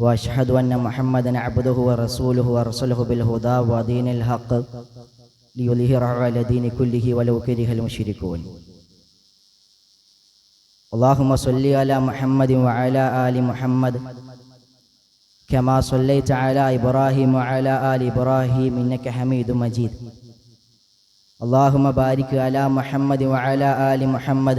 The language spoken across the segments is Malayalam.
وأشهد أن محمدا عبده ورسوله ورسله بالهدى ودين الحق ليظهره على دين كله ولو كره المشركون. اللهم صل على محمد وعلى آل محمد كما صليت على إبراهيم وعلى آل إبراهيم إنك حميد مجيد. اللهم بارك على محمد وعلى آل محمد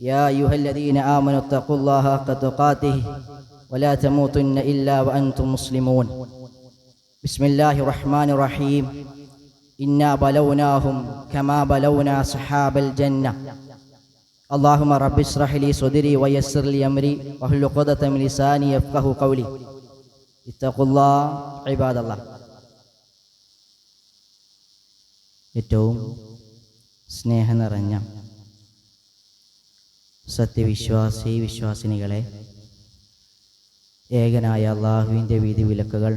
يا أيها الذين آمنوا اتقوا الله حق تقاته ولا تموتن إلا وأنتم مسلمون بسم الله الرحمن الرحيم إنا بلوناهم كما بلونا صحاب الجنة اللهم رب اشرح لي صدري ويسر لي أمري واحلل عقدة من لساني يفقه قولي اتقوا الله عباد الله ഏറ്റവും സ്നേഹം നിറഞ്ഞ സത്യവിശ്വാസി വിശ്വാസിനികളെ ഏകനായ അള്ളാഹുവിന്റെ വിധി വിലക്കുകൾ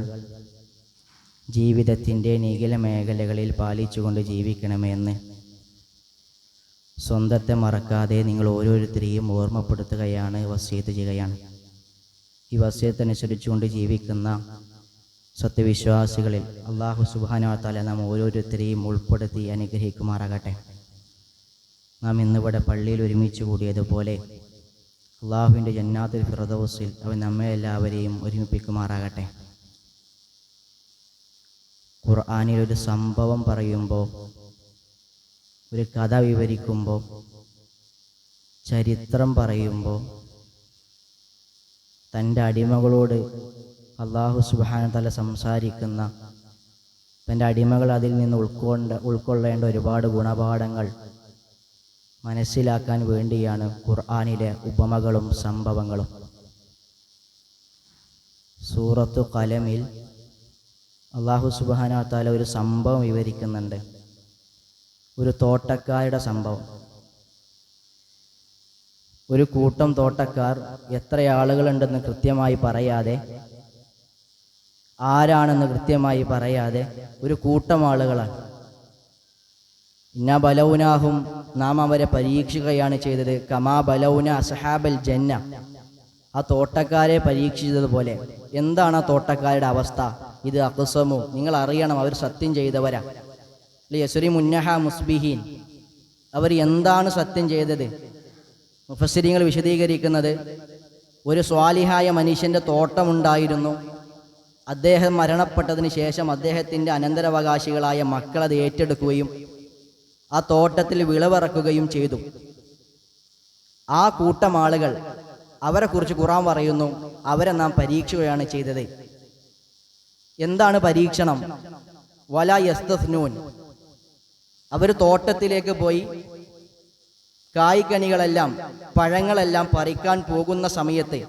ജീവിതത്തിന്റെ നിഖില മേഖലകളിൽ പാലിച്ചുകൊണ്ട് ജീവിക്കണമെന്ന് സ്വന്തത്തെ മറക്കാതെ നിങ്ങൾ ഓരോരുത്തരെയും ഓർമ്മപ്പെടുത്തുകയാണ് വസ്യത്ത് ചെയ്യുകയാണ്. ഈ വസ്യത്തനുസരിച്ചുകൊണ്ട് ജീവിക്കുന്ന സത്യവിശ്വാസികളിൽ അള്ളാഹു സുബാനുവാത്താല നാം ഓരോരുത്തരെയും ഉൾപ്പെടുത്തി അനുഗ്രഹിക്കുമാറാകട്ടെ. നാം ഇന്നിവിടെ പള്ളിയിൽ ഒരുമിച്ച് കൂടിയതുപോലെ അള്ളാഹുവിന്റെ ജന്നാത്തുൽ ഫിറദോസിൽ അവൻ നമ്മെ എല്ലാവരെയും ഒരുമിപ്പിക്കുമാറാകട്ടെ. ഖുർആാനിൽ ഒരു സംഭവം പറയുമ്പോൾ ഒരു കഥ വിവരിക്കുമ്പോൾ ചരിത്രം പറയുമ്പോൾ തന്റെ അടിമകളോട് അള്ളാഹു സുബാന തല സംസാരിക്കുന്ന തന്റെ അടിമകൾ അതിൽ നിന്ന് ഉൾക്കൊണ്ട് ഉൾക്കൊള്ളേണ്ട ഒരുപാട് ഗുണപാഠങ്ങൾ മനസ്സിലാക്കാൻ വേണ്ടിയാണ് ഖുർആാനിലെ ഉപമകളും സംഭവങ്ങളും. സൂറത്തു കലമിൽ അള്ളാഹു സുബാന താല ഒരു സംഭവം വിവരിക്കുന്നുണ്ട്. ഒരു തോട്ടക്കാരുടെ സംഭവം. ഒരു കൂട്ടം തോട്ടക്കാർ എത്ര ആളുകളുണ്ടെന്ന് കൃത്യമായി പറയാതെ ആരാണെന്ന് കൃത്യമായി പറയാതെ ഒരു കൂട്ടം ആളുകളാണ്. ഇന്ന ബലൗനാഹും നാം അവരെ പരീക്ഷിക്കുകയാണ് ചെയ്തത്. കമാ ബലൗന അസഹാബൽ ജന്ന. ആ തോട്ടക്കാരെ പരീക്ഷിച്ചതുപോലെ. എന്താണ് ആ തോട്ടക്കാരുടെ അവസ്ഥ? ഇത് അക്കുസമു നിങ്ങൾ അറിയണം അവർ സത്യം ചെയ്തവരാ. യസുരി മുന്നഹ മുസ്ബിഹീൻ. അവർ എന്താണ് സത്യം ചെയ്തത്? മുഫസ്സിരിങ്ങൾ വിശദീകരിക്കുന്നത് ഒരു സ്വാലിഹായ മനുഷ്യന്റെ തോട്ടമുണ്ടായിരുന്നു. അദ്ദേഹം മരണപ്പെട്ടതിന് ശേഷം അദ്ദേഹത്തിന്റെ അനന്തരാവകാശികളായ മക്കൾ അത് ഏറ്റെടുക്കുകയും ആ തോട്ടത്തിൽ വിളവിറക്കുകയും ചെയ്തു. ആ കൂട്ടം ആളുകൾ അവരെ കുറിച്ച് ഖുറാൻ പറയുന്നു അവരെ നാം പരീക്ഷയാണ് ചെയ്തത്. എന്താണ് പരീക്ഷണം? വല യസ്തസ്നൂൻ. അവർ തോട്ടത്തിലേക്ക് പോയി കായ്ക്കനികളെല്ലാം പഴങ്ങളെല്ലാം പറിക്കാൻ പോകുന്ന സമയത്ത്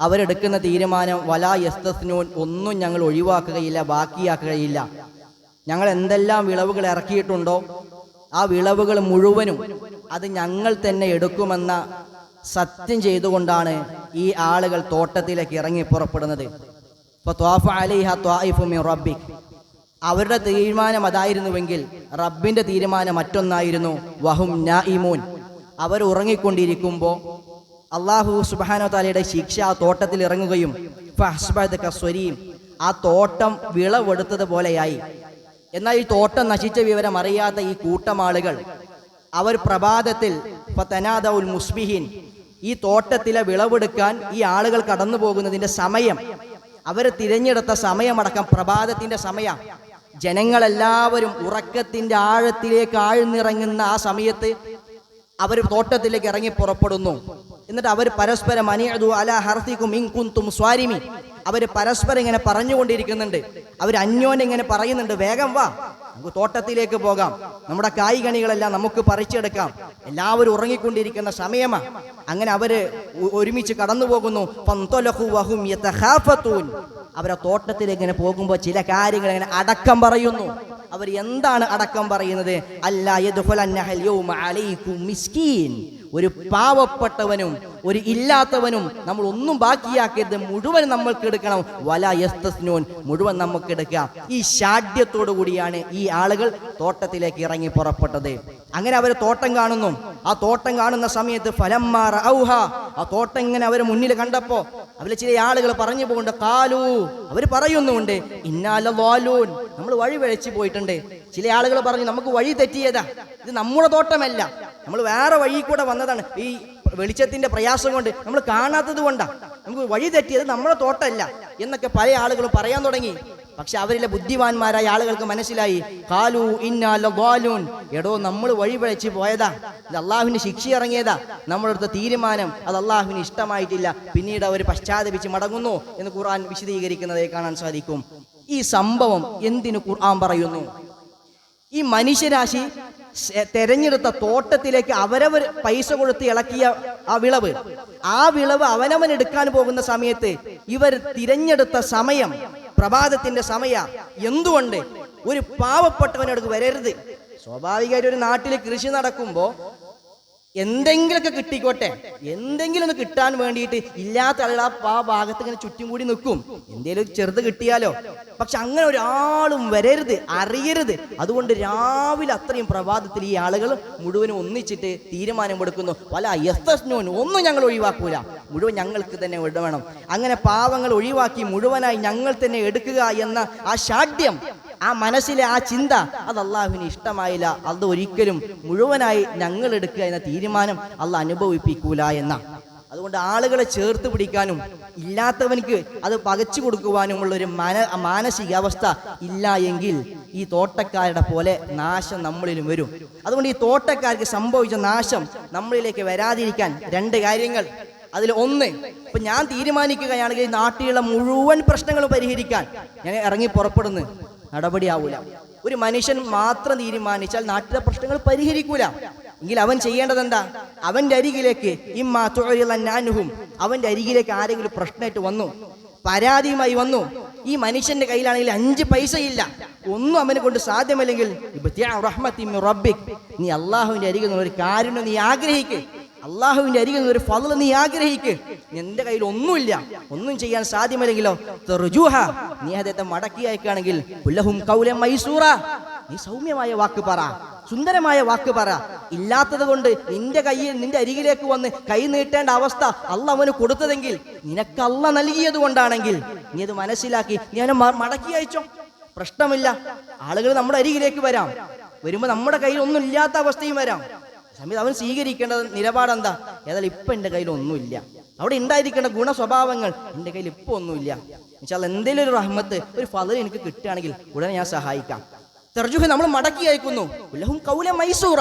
അവരെടുക്കുന്ന തീരുമാനം വല യസ്തസ്നൂൻ ഒന്നും ഞങ്ങൾ ഒഴിവാക്കുകയില്ല ബാക്കിയാക്കുകയില്ല. ഞങ്ങൾ എന്തെല്ലാം വിളവുകൾ ഇറക്കിയിട്ടുണ്ടോ ആ വിളവുകൾ മുഴുവനും അത് ഞങ്ങൾ തന്നെ എടുക്കുമെന്ന സത്യം ചെയ്തുകൊണ്ടാണ് ഈ ആളുകൾ തോട്ടത്തിലേക്ക് ഇറങ്ങി പുറപ്പെടുന്നത്. റബ്ബിക്. അവരുടെ തീരുമാനം അതായിരുന്നുവെങ്കിൽ റബ്ബിന്റെ തീരുമാനം മറ്റൊന്നായിരുന്നു വഹും നായിമൂൻ അവർ ഉറങ്ങിക്കൊണ്ടിരിക്കുമ്പോൾ അള്ളാഹു സുബാനോ താലയുടെ ശിക്ഷ ആ തോട്ടത്തിൽ ഇറങ്ങുകയും ആ തോട്ടം വിളവെടുത്തതുപോലെയായി. എന്നാൽ ഈ തോട്ടം നശിച്ച വിവരം അറിയാത്ത ഈ കൂട്ടമാളുകൾ അവർ പ്രഭാതത്തിൽ ഫതനാദൗൽ മുസ്ബിഹീൻ ഈ തോട്ടത്തിലെ വിളവെടുക്കാൻ ഈ ആളുകൾ കടന്നു പോകുന്നതിന്റെ സമയം അവർ തിരഞ്ഞെടുത്ത സമയമടക്കം പ്രഭാതത്തിന്റെ സമയം. ജനങ്ങളെല്ലാവരും ഉറക്കത്തിന്റെ ആഴത്തിലേക്ക് ആഴ്ന്നിറങ്ങുന്ന ആ സമയത്ത് അവർ തോട്ടത്തിലേക്ക് ഇറങ്ങി പുറപ്പെടുന്നു. എന്നിട്ട് അവർ പരസ്പരം അനിയതു അല ഹർത്തിക്കും ഇൻകുന്തും സ്വാരിമി അവർ പരസ്പരം ഇങ്ങനെ പറഞ്ഞുകൊണ്ടിരിക്കുന്നുണ്ട്. അവർ അന്യോന് ഇങ്ങനെ പറയുന്നുണ്ട്. വേഗം വാ. നമുക്ക് തോട്ടത്തിലേക്ക് പോകാം. നമ്മുടെ കായികണികളെല്ലാം നമുക്ക് പറിച്ചെടുക്കാം. എല്ലാവരും ഉറങ്ങിക്കൊണ്ടിരിക്കുന്ന സമയമാ. അങ്ങനെ അവർ ഒരുമിച്ച് കടന്നു പോകുന്നു. അവരെ തോട്ടത്തിലേക്ക് ഇങ്ങനെ പോകുമ്പോൾ ചില കാര്യങ്ങൾ ഇങ്ങനെ അടക്കം പറയുന്നു. അവർ എന്താണ് അടക്കം പറയുന്നത്? അല്ല ഒരു പാവപ്പെട്ടവനും ഒരു ഇല്ലാത്തവനും നമ്മൾ ഒന്നും ബാക്കിയാക്കരുത്. മുഴുവൻ നമ്മൾക്ക് എടുക്കണം. വല യസ്തസ്നോൻ. മുഴുവൻ നമുക്ക് എടുക്കാം ഈ ശാഠ്യത്തോടു കൂടിയാണ് ഈ ആളുകൾ തോട്ടത്തിലേക്ക് ഇറങ്ങി പുറപ്പെട്ടത്. അങ്ങനെ അവർ തോട്ടം കാണുന്നു. ആ തോട്ടം കാണുന്ന സമയത്ത് ഫലമ്മാർ ഔഹ ആ തോട്ടം ഇങ്ങനെ അവർ മുന്നിൽ കണ്ടപ്പോ അവരിൽ ചില ആളുകൾ പറഞ്ഞു പോകുന്നുണ്ട്. കാലു അവർ പറയുന്നുണ്ട് ഇന്നാല വാലൂൻ നമ്മൾ വഴി വഴിച്ചു പോയിട്ടുണ്ട്. ചില ആളുകൾ പറഞ്ഞു നമുക്ക് വഴി തെറ്റിയതാ. ഇത് നമ്മുടെ തോട്ടമല്ല. നമ്മൾ വേറെ വഴി കൂടെ വന്നതാണ് ഈ വെളിച്ചത്തിന്റെ പ്രയാസം കൊണ്ട്. നമ്മൾ കാണാത്തത് കൊണ്ടാണ് നമുക്ക് വഴി തെറ്റിയത് നമ്മുടെ തോട്ടമല്ല എന്നൊക്കെ പല ആളുകളും പറയാൻ തുടങ്ങി. പക്ഷെ അവരിലെ ബുദ്ധിമാന്മാരായ ആളുകൾക്ക് മനസ്സിലായി. കാലു ഇന്നാല വാലൂൻ എടോ നമ്മൾ വഴി പിഴച്ച് പോയതാ. ഇത് അള്ളാഹുവിന് ശിക്ഷ ഇറങ്ങിയതാ. നമ്മളെടുത്ത തീരുമാനം അത് അള്ളാഹുവിന് ഇഷ്ടമായിട്ടില്ല. പിന്നീട് അവർ പശ്ചാത്തപിച്ച് മടങ്ങുന്നു എന്ന് ഖുർആൻ വിശദീകരിക്കുന്നതായി കാണാൻ സാധിക്കും. ഈ സംഭവം എന്തിനു ഖുർആൻ പറയുന്നു? ഈ മനുഷ്യരാശി തെരഞ്ഞെടുത്ത തോട്ടത്തിലേക്ക് അവരവർ പൈസ കൊടുത്ത് ഇളക്കിയ ആ വിളവ്. ആ വിളവ് അവനവൻ എടുക്കാൻ പോകുന്ന സമയത്ത് ഇവർ തിരഞ്ഞെടുത്ത സമയം പ്രഭാതത്തിന്റെ സമയ. എന്തുകൊണ്ട്? ഒരു പാവപ്പെട്ടവനടുക്ക് വരരുത്. സ്വാഭാവികമായിട്ട് ഒരു നാട്ടിൽ കൃഷി നടക്കുമ്പോൾ എന്തെങ്കിലുമൊക്കെ കിട്ടിക്കോട്ടെ. എന്തെങ്കിലും ഒന്ന് കിട്ടാൻ വേണ്ടിയിട്ട് ഇല്ലാത്ത ആളുകൾ ആ ഭാഗത്ത് ഇങ്ങനെ ചുറ്റും കൂടി നിൽക്കും. എന്തെങ്കിലും ചെറുത് കിട്ടിയാലോ? പക്ഷെ അങ്ങനെ ഒരാളും വരരുത് അറിയരുത്. അതുകൊണ്ട് രാവിലെ അത്രയും പ്രഭാതത്തിൽ ഈ ആളുകൾ മുഴുവനും ഒന്നിച്ചിട്ട് തീരുമാനമെടുക്കുന്നു. പല യസ്തസ്നോൻ ഒന്നും ഞങ്ങൾ ഒഴിവാക്കൂല. മുഴുവൻ ഞങ്ങൾക്ക് തന്നെ വേണം അങ്ങനെ പാവങ്ങൾ ഒഴിവാക്കി മുഴുവനായി ഞങ്ങൾ തന്നെ എടുക്കുക എന്ന ആ ഷാഢ്യം ആ മനസ്സിലെ ആ ചിന്ത അത് അള്ളാഹുവിന് ഇഷ്ടമായില്ല. അത് ഒരിക്കലും മുഴുവനായി ഞങ്ങൾ എടുക്കുക എന്ന തീരുമാനം അള്ളാഹ് അനുഭവിപ്പിക്കൂല എന്ന. അതുകൊണ്ട് ആളുകളെ ചേർത്ത് പിടിക്കാനും ഇല്ലാത്തവനിക്ക് അത് പകച്ചു കൊടുക്കുവാനുമുള്ള ഒരു മന മാനസികാവസ്ഥ ഇല്ല എങ്കിൽ ഈ തോട്ടക്കാരുടെ പോലെ നാശം നമ്മളിലും വരും. അതുകൊണ്ട് ഈ തോട്ടക്കാർക്ക് സംഭവിച്ച നാശം നമ്മളിലേക്ക് വരാതിരിക്കാൻ രണ്ട് കാര്യങ്ങൾ. അതിൽ ഒന്ന് ഇപ്പൊ ഞാൻ തീരുമാനിക്കുകയാണെങ്കിൽ നാട്ടിലുള്ള മുഴുവൻ പ്രശ്നങ്ങളും പരിഹരിക്കാൻ. ഞാൻ ഇറങ്ങി പുറപ്പെടുന്നു നടപടിയാവൂല. ഒരു മനുഷ്യൻ മാത്രം തീരുമാനിച്ചാൽ നാട്ടിലെ പ്രശ്നങ്ങൾ പരിഹരിക്കൂല. എങ്കിൽ അവൻ ചെയ്യേണ്ടത് എന്താ അവന്റെ അരികിലേക്ക് ഇമ്മാ ഞാനുഹും അവന്റെ അരികിലേക്ക് ആരെങ്കിലും പ്രശ്നമായിട്ട് വന്നു പരാതിയുമായി വന്നു ഈ മനുഷ്യന്റെ കയ്യിലാണെങ്കിൽ അഞ്ച് പൈസ ഇല്ല ഒന്നും അവനെ കൊണ്ട് സാധ്യമല്ലെങ്കിൽ റബ്ബിക്. നീ അള്ളാഹുവിന്റെ അരികിൽ നിന്ന് ഒരു കാരുണ്യം നീ ആഗ്രഹിക്കേ. അള്ളാഹുവിന്റെ അരികിൽ നിന്ന് ഒരു ഫضل നീ ആഗ്രഹിക്ക്. നിന്റെ കയ്യിൽ ഒന്നുമില്ല ഒന്നും ചെയ്യാൻ സാധ്യമല്ലെങ്കിലോ? നീ അദ്ദേഹത്തെ മടക്കി അയക്കുകയാണെങ്കിൽ മൈസൂറ. നീ സൗമ്യമായ വാക്ക് പറ. സുന്ദരമായ വാക്ക് പറ. ഇല്ലാത്തത് കൊണ്ട് നിന്റെ കയ്യിൽ നിന്റെ അരികിലേക്ക് വന്ന് കൈ നീട്ടേണ്ട അവസ്ഥ അല്ല അവന് കൊടുത്തതെങ്കിൽ നിനക്ക് അല്ല നൽകിയത് കൊണ്ടാണെങ്കിൽ നീ അത് മനസ്സിലാക്കി നീ അവനെ മടക്കി അയച്ചോ. പ്രശ്നമില്ല. ആളുകൾ നമ്മുടെ അരികിലേക്ക് വരാം. വരുമ്പോൾ നമ്മുടെ കയ്യിൽ ഒന്നും ഇല്ലാത്ത അവസ്ഥയും വരാം. സമയത്ത് അവൻ സ്വീകരിക്കേണ്ട നിലപാട് എന്താ ഏതായാലും ഇപ്പൊ എന്റെ കയ്യിൽ ഒന്നുമില്ല. അവിടെ ഉണ്ടായിരിക്കേണ്ട ഗുണ സ്വഭാവങ്ങൾ എന്റെ കയ്യിൽ ഇപ്പോൾ ഒന്നുമില്ല. എന്നുവെച്ചാൽ എന്തെങ്കിലും ഒരു റഹ്മത്ത് ഒരു ഫലം എനിക്ക് കിട്ടുകയാണെങ്കിൽ ഉടനെ ഞാൻ സഹായിക്കാം. തെർജുഹ നമ്മൾ മടക്കി അയക്കുന്നു. ഉലഹും കൗല മൈസൂറ.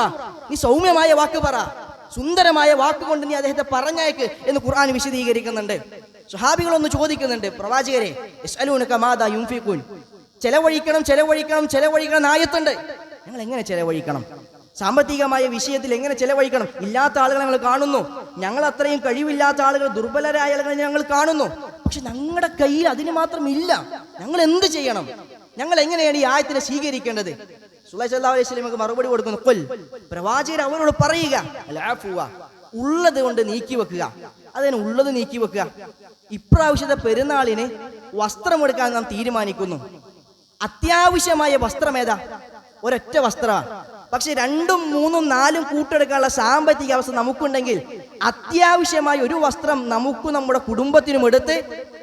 നീ സൗമ്യമായ വാക്ക് പറ. സുന്ദരമായ വാക്ക് കൊണ്ട് നീ അദ്ദേഹത്തെ പറഞ്ഞയക്ക് എന്ന് ഖുർആൻ വിശദീകരിക്കുന്നുണ്ട്. സ്വഹാബികളൊന്ന് ചോദിക്കുന്നുണ്ട് പ്രവാചകരെ ചെലവഴിക്കണം ചെലവഴിക്കണം ചെലവഴിക്കണം ആയത്തുണ്ട്. ഞങ്ങൾ എങ്ങനെ ചെലവഴിക്കണം? സാമ്പത്തികമായ വിഷയത്തിൽ എങ്ങനെ ചെലവഴിക്കണം? ഇല്ലാത്ത ആളുകളെ ഞങ്ങൾ കാണുന്നു. ഞങ്ങൾ അത്രയും കഴിവില്ലാത്ത ആളുകൾ ദുർബലരായ ആളുകളെ ഞങ്ങൾ കാണുന്നു. പക്ഷെ ഞങ്ങളുടെ കയ്യിൽ അതിന് മാത്രം ഇല്ല. ഞങ്ങൾ എന്ത് ചെയ്യണം? ഞങ്ങൾ എങ്ങനെയാണ് ഈ ആയത്തിനെ സ്വീകരിക്കേണ്ടത്? സ്വല്ലല്ലാഹു അലൈഹി സ്വലമക്ക് മറുപടി കൊടുക്കുന്നു. കൊൽ പ്രവാചകർ അവനോട് പറയുക ഉള്ളത് കൊണ്ട് നീക്കി വെക്കുക. അതിന് ഉള്ളത് നീക്കി വെക്കുക. ഇപ്രാവശ്യത്തെ പെരുന്നാളിന് വസ്ത്രമെടുക്കാൻ നാം തീരുമാനിക്കുന്നു. അത്യാവശ്യമായ വസ്ത്രമേതാ ഒരൊറ്റ വസ്ത്രമാണ്. പക്ഷെ രണ്ടും മൂന്നും നാലും കൂട്ടെടുക്കാനുള്ള സാമ്പത്തിക അവസ്ഥ നമുക്കുണ്ടെങ്കിൽ അത്യാവശ്യമായ ഒരു വസ്ത്രം നമുക്ക് നമ്മുടെ കുടുംബത്തിനും എടുത്ത്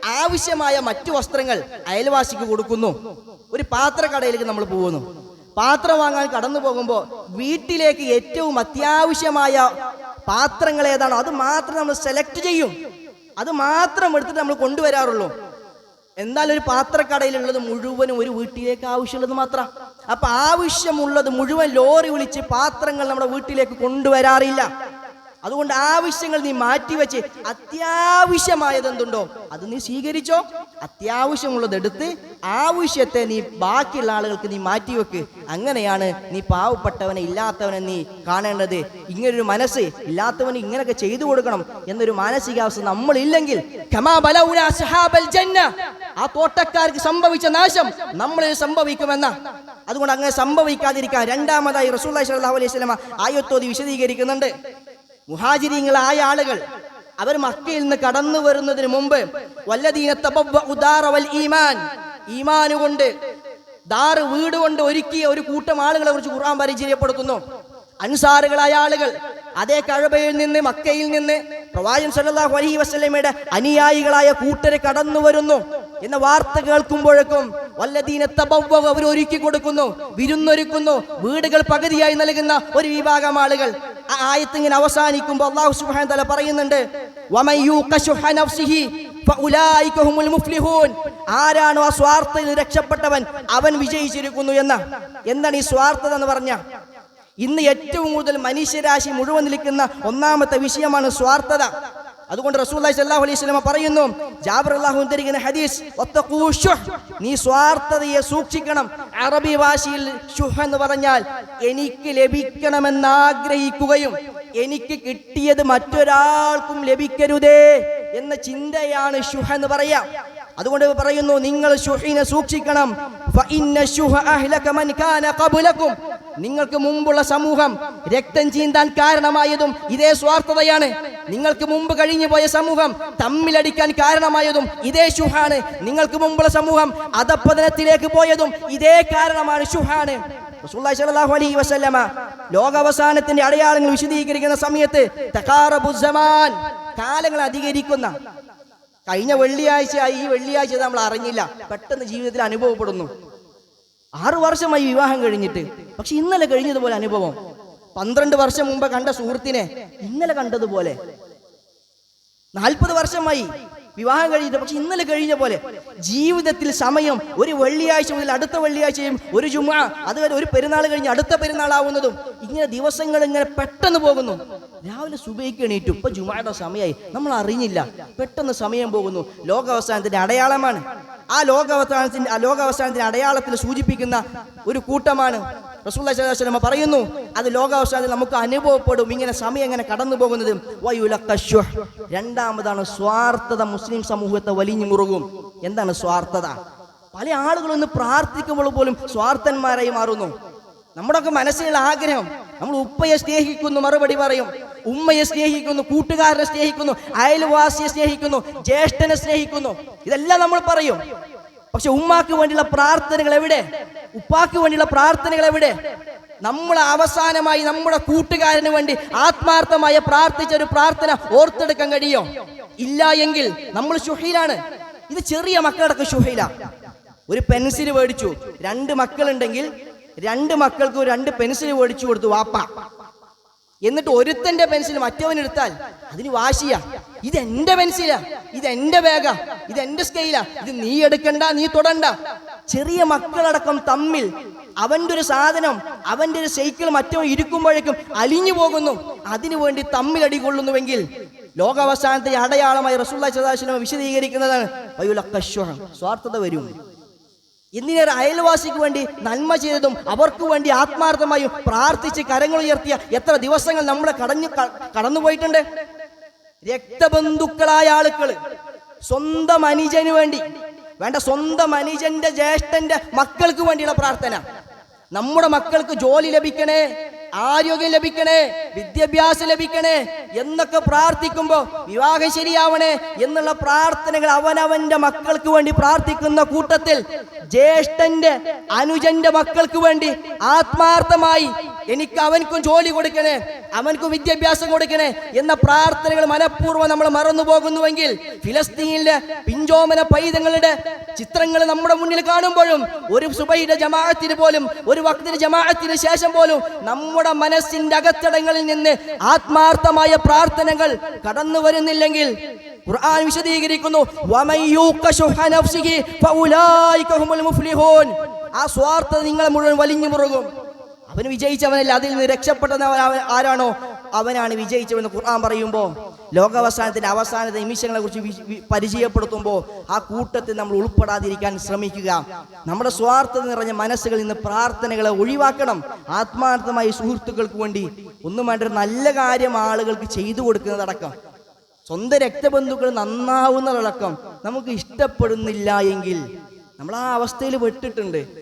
ആവശ്യമായ മറ്റു വസ്ത്രങ്ങൾ അയൽവാസിക്ക് കൊടുക്കുന്നു. ഒരു പാത്രക്കടയിലേക്ക് നമ്മൾ പോകുന്നു. പാത്രം വാങ്ങാൻ കടന്നു പോകുമ്പോൾ വീട്ടിലേക്ക് ഏറ്റവും അത്യാവശ്യമായ പാത്രങ്ങൾ ഏതാണോ അത് മാത്രം നമ്മൾ സെലക്ട് ചെയ്യും. അത് മാത്രം എടുത്തിട്ട് നമ്മൾ കൊണ്ടുവരാറുള്ളൂ. എന്നാൽ ഒരു പാത്രക്കടയിലുള്ളത് മുഴുവനും ഒരു വീട്ടിലേക്ക് ആവശ്യമുള്ളത് മാത്രം. അപ്പൊ ആവശ്യമുള്ളത് മുഴുവൻ ലോറി വിളിച്ച് പാത്രങ്ങൾ നമ്മുടെ വീട്ടിലേക്ക് കൊണ്ടുവരാറില്ല. അതുകൊണ്ട് ആവശ്യങ്ങൾ നീ മാറ്റിവെച്ച് അത്യാവശ്യമായത് എന്തുണ്ടോ അത് നീ സ്വീകരിച്ചോ. അത്യാവശ്യമുള്ളത് എടുത്ത് ആവശ്യത്തെ നീ ബാക്കിയുള്ള ആളുകൾക്ക് നീ മാറ്റിവെക്ക്. അങ്ങനെയാണ് നീ പാവപ്പെട്ടവനെ ഇല്ലാത്തവനെ നീ കാണേണ്ടത്. ഇങ്ങനൊരു മനസ്സ് ഇല്ലാത്തവന് ഇങ്ങനെയൊക്കെ ചെയ്തു കൊടുക്കണം എന്നൊരു മാനസികാവസ്ഥ അസ്ഹാബൽ ജന്ന. ആ തോട്ടക്കാർക്ക് സംഭവിച്ച നാശം നമ്മളിൽ സംഭവിക്കുമെന്ന. അതുകൊണ്ട് അങ്ങനെ സംഭവിക്കാതിരിക്കാൻ രണ്ടാമതായി റസൂല്ലി സ്വലാ അലൈഹി വസല്ലമ ആയത്തോതി വിശദീകരിക്കുന്നുണ്ട്. മുഹാജിരിങ്ങളായ ആളുകൾ അവർ മക്കയിൽ നിന്ന് കടന്നു വരുന്നതിന് മുമ്പ് വല്ലദീന ഈമാൻ ഈമാന് കൊണ്ട് ദാറ് വീട് കൊണ്ട് ഒരുക്കിയ ഒരു കൂട്ടം ആളുകളെ കുറിച്ച് ഖുർആൻ പരിചയപ്പെടുത്തുന്നു അൻസാറുകളായ ആളുകൾ അതേ കഴബയിൽ നിന്ന് മക്കയിൽ നിന്ന് പ്രവാചകൻ സല്ലല്ലാഹു അലൈഹി വസല്ലമയുടെ അനുയായികളായ കൂട്ടരെ കടന്നു വരുന്നു എന്ന വാർത്ത കേൾക്കുമ്പോഴേക്കും വല്ലദീന തബവ്വഉ അവർ ഒരുക്കി കൊടുക്കുന്നു വിരുന്നൊരുക്കുന്നു വീടുകൾ പകുതിയായി നൽകുന്ന ഒരു വിഭാഗം ആളുകൾ. ആ ആയത്ത് ഇങ്ങനെ അവസാനിക്കുമ്പോൾ അള്ളാഹു വ തആല പറയുന്നുണ്ട് ആരാണോ ആ സ്വാർത്ഥയിൽ രക്ഷപ്പെട്ടവൻ അവൻ വിജയിച്ചിരിക്കുന്നു എന്ന. എന്താണ് ഈ സ്വാർത്ഥത എന്ന് പറഞ്ഞ? ഇന്ന് ഏറ്റവും കൂടുതൽ മനുഷ്യരാശി മുഴുവൻ നിൽക്കുന്ന ഒന്നാമത്തെ വിഷയമാണ് സ്വാർത്ഥത അതുകൊണ്ട് റസൂലുള്ളാഹി സ്വല്ലല്ലാഹു അലൈഹി വസല്ലം പറയുന്നു ജാബിർ അള്ളാഹു ഉദ്ധരിക്കുന്ന ഹദീസ്. നീ സ്വാർത്ഥതയെ സൂക്ഷിക്കണം അറബി ഭാഷയിൽ ഷുഹ് എന്ന് പറഞ്ഞാൽ എനിക്ക് ലഭിക്കണമെന്ന് ആഗ്രഹിക്കുകയും എനിക്ക് കിട്ടിയത് മറ്റൊരാൾക്കും ലഭിക്കരുതേ എന്ന ചിന്തയാണ് ഷുഹ എന്ന് പറയാം അതുകൊണ്ട് പറയുന്നു നിങ്ങൾ ശുഹീനെ സൂക്ഷിക്കണം. നിങ്ങൾക്ക് മുമ്പുള്ള സമൂഹം രക്തം ചീന്താൻ കാരണമായതും ഇതേ സ്വാർത്ഥതയാണ്. നിങ്ങൾക്ക് മുമ്പ് കഴിഞ്ഞു പോയ സമൂഹം തമ്മിലടിക്കാൻ കാരണമായതും ഇതേ ഷുഹാണ് നിങ്ങൾക്ക് മുമ്പുള്ള സമൂഹം അധപ്പതനത്തിലേക്ക് പോയതും ഇതേ കാരണമാണ് ഷുഹാണ് അലൈഹി വസല്ലമ ലോകാവസാനത്തിന്റെ അടയാളങ്ങൾ വിശദീകരിക്കുന്ന സമയത്ത് കാലങ്ങൾ അധികരിക്കുന്ന കഴിഞ്ഞ വെള്ളിയാഴ്ച ഈ വെള്ളിയാഴ്ച നമ്മൾ അറിഞ്ഞില്ല. പെട്ടെന്ന് ജീവിതത്തിൽ അനുഭവപ്പെടുന്നു. ആറു വർഷമായി വിവാഹം കഴിഞ്ഞിട്ട്. പക്ഷെ ഇന്നലെ കഴിഞ്ഞതുപോലെ അനുഭവം. പന്ത്രണ്ട് വർഷം മുമ്പ് കണ്ട സുഹൃത്തിനെ ഇന്നലെ കണ്ടതുപോലെ. നാൽപ്പത് വർഷമായി വിവാഹം കഴിഞ്ഞിട്ട് പക്ഷെ ഇന്നലെ കഴിഞ്ഞ പോലെ ജീവിതത്തിൽ സമയം ഒരു വെള്ളിയാഴ്ച മുതൽ അടുത്ത വെള്ളിയാഴ്ചയും ഒരു ജുമ അതുവരെ ഒരു പെരുന്നാൾ കഴിഞ്ഞ് അടുത്ത പെരുന്നാളാവുന്നതും ഇങ്ങനെ ദിവസങ്ങൾ ഇങ്ങനെ പെട്ടെന്ന് പോകുന്നു. രാവിലെ സുബൈക്ക് എണീറ്റു. ഇപ്പൊ ജുമാടെ സമയമായി. നമ്മൾ അറിഞ്ഞില്ല. പെട്ടെന്ന് സമയം പോകുന്നു. ലോകാവസാനത്തിന്റെ അടയാളമാണ്. ആ ലോകാവസാനത്തിന്റെ ആ ലോകാവസാനത്തിന്റെ അടയാളത്തിൽ സൂചിപ്പിക്കുന്ന ഒരു കൂട്ടമാണ് വസല്ലം പറയുന്നു അത് ലോകാവസാനത്തിൽ നമുക്ക് അനുഭവപ്പെടും. ഇങ്ങനെ സമയം എങ്ങനെ കടന്നു പോകുന്നത്? രണ്ടാമതാണ് സ്വാർത്ഥത. മുസ്ലിം സമൂഹത്തെ വലിഞ്ഞു മുറുകും. എന്താണ് സ്വാർത്ഥത? പല ആളുകളൊന്ന് പ്രാർത്ഥിക്കുമ്പോൾ പോലും സ്വാർത്ഥന്മാരായി മാറുന്നു. നമ്മുടെയൊക്കെ മനസ്സിലുള്ള ആഗ്രഹം നമ്മൾ ഉപ്പയെ സ്നേഹിക്കുന്നു മറുപടി പറയും. ഉമ്മയെ സ്നേഹിക്കുന്നു കൂട്ടുകാരനെ സ്നേഹിക്കുന്നു അയൽവാസിയെ സ്നേഹിക്കുന്നു ജ്യേഷ്ഠനെ സ്നേഹിക്കുന്നു. ഇതെല്ലാം നമ്മൾ പറയും. പക്ഷെ ഉമ്മാക്ക് വേണ്ടിയുള്ള പ്രാർത്ഥനകൾ എവിടെ? ഉപ്പാക്ക് വേണ്ടിയുള്ള പ്രാർത്ഥനകൾ എവിടെ? നമ്മൾ അവസാനമായി നമ്മുടെ കൂട്ടുകാരന് വേണ്ടി ആത്മാർത്ഥമായ പ്രാർത്ഥിച്ച ഒരു പ്രാർത്ഥന ഓർത്തെടുക്കാൻ കഴിയോ? ഇല്ല എങ്കിൽ നമ്മൾ ഷുഹയിലാണ് ഇത് ചെറിയ മക്കളടക്കം ഷുഹയില ഒരു പെൻസിൽ മേടിച്ചു. രണ്ട് മക്കളുണ്ടെങ്കിൽ രണ്ട് മക്കൾക്ക് രണ്ട് പെൻസിൽ മേടിച്ചു കൊടുത്തു വാപ്പ. എന്നിട്ട് ഒരുത്തന്റെ പെൻസിൽ മറ്റവൻ എടുത്താൽ അതിന് വാശിയാ. ഇത് എന്റെ പെൻസിലാ ഇത് എന്റെ ബാഗാ ഇത് എന്റെ സ്കെയിലാ ഇത് നീ എടുക്കണ്ട നീ തൊടണ്ട. ചെറിയ മക്കളടക്കം തമ്മിൽ അവന്റെ ഒരു സാധനം അവന്റെ ഒരു സൈക്കിൾ മറ്റവൻ ഇരിക്കുമ്പോഴേക്കും അലിഞ്ഞു പോകുന്നു. അതിനു വേണ്ടി തമ്മിൽ അടികൊള്ളുന്നുവെങ്കിൽ ലോകാവസാനത്തെ അടയാളമായി റസൂള്ള സദാശിനെ വിശദീകരിക്കുന്നതാണ്. സ്വാർത്ഥത വരും. ഇന്നിനൊരു അയൽവാസിക്ക് വേണ്ടി നന്മ ചെയ്തതും അവർക്ക് വേണ്ടി ആത്മാർത്ഥമായും പ്രാർത്ഥിച്ച് കരങ്ങൾ ഉയർത്തിയ എത്ര ദിവസങ്ങൾ നമ്മളെ കടഞ്ഞു കടന്നുപോയിട്ടുണ്ട് രക്തബന്ധുക്കളായ ആളുകൾ സ്വന്തം അനുജന് വേണ്ടി വേണ്ട സ്വന്തം അനുജന്റെ ജ്യേഷ്ഠന്റെ മക്കൾക്ക് വേണ്ടിയുള്ള പ്രാർത്ഥന. നമ്മുടെ മക്കൾക്ക് ജോലി ലഭിക്കണേ. ആരോഗ്യം ലഭിക്കണേ വിദ്യാഭ്യാസം ലഭിക്കണേ എന്നൊക്കെ പ്രാർത്ഥിക്കുമ്പോൾ വിവാഹം ശരിയാവണേ എന്നുള്ള പ്രാർത്ഥനകൾ അവനവന്റെ മക്കൾക്ക് വേണ്ടി പ്രാർത്ഥിക്കുന്ന കൂട്ടത്തിൽ ജ്യേഷ്ഠന്റെ അനുജന്റെ മക്കൾക്ക് വേണ്ടി ആത്മാർത്ഥമായി എനിക്ക് അവൻക്കും ജോലി കൊടുക്കണേ അവൻക്കും വിദ്യാഭ്യാസം കൊടുക്കണേ എന്ന പ്രാർത്ഥനകൾ മനഃപൂർവം നമ്മൾ മറന്നു പോകുന്നുവെങ്കിൽ ഫിലസ്തീനിലെ പിഞ്ചോമന പൈതങ്ങളുടെ ചിത്രങ്ങൾ നമ്മുടെ മുന്നിൽ കാണുമ്പോഴും ഒരു സുബൈയുടെ ജമാഅത്തിന് പോലും ഒരു വക്തിന് ജമാഅത്തിന് ശേഷം പോലും നമ്മുടെ മനസ്സിന്റെ അകത്തടങ്ങളിൽ നിന്ന് ആത്മാർത്ഥമായ പ്രാർത്ഥനകൾ കടന്നു വരുന്നില്ലെങ്കിൽ ഖുർആൻ വിശദീകരിക്കുന്നു. ആ സ്വാർത്ഥത നിങ്ങളെ മുഴുവൻ വലിഞ്ഞു മുറുകും അവന് വിജയിച്ചവനല്ല അതിൽ നിന്ന് രക്ഷപ്പെട്ടവൻ ആരാണോ? അവനാണ് വിജയിച്ചവെന്ന് ഖുർആൻ പറയുമ്പോൾ ലോകാവസാനത്തിന്റെ അവസാന നിമിഷങ്ങളെ കുറിച്ച് വി- വി- പരിചയപ്പെടുത്തുമ്പോൾ ആ കൂട്ടത്തിൽ നമ്മൾ ഉൾപ്പെടാതിരിക്കാൻ ശ്രമിക്കുക. നമ്മുടെ സ്വാർത്ഥത നിറഞ്ഞ മനസ്സുകളിൽ നിന്ന് പ്രാർത്ഥനകളെ ഒഴിവാക്കണം. ആത്മാർത്ഥമായി സുഹൃത്തുക്കൾക്ക് വേണ്ടി ഒന്നും വേണ്ട നല്ല കാര്യം ആളുകൾക്ക് ചെയ്തു കൊടുക്കുന്നതടക്കം. സ്വന്തം രക്തബന്ധുക്കൾ നന്നാവുന്നതടക്കം. നമുക്ക് ഇഷ്ടപ്പെടുന്നില്ല എങ്കിൽ നമ്മൾ ആ അവസ്ഥയിൽ പെട്ടിട്ടുണ്ട്.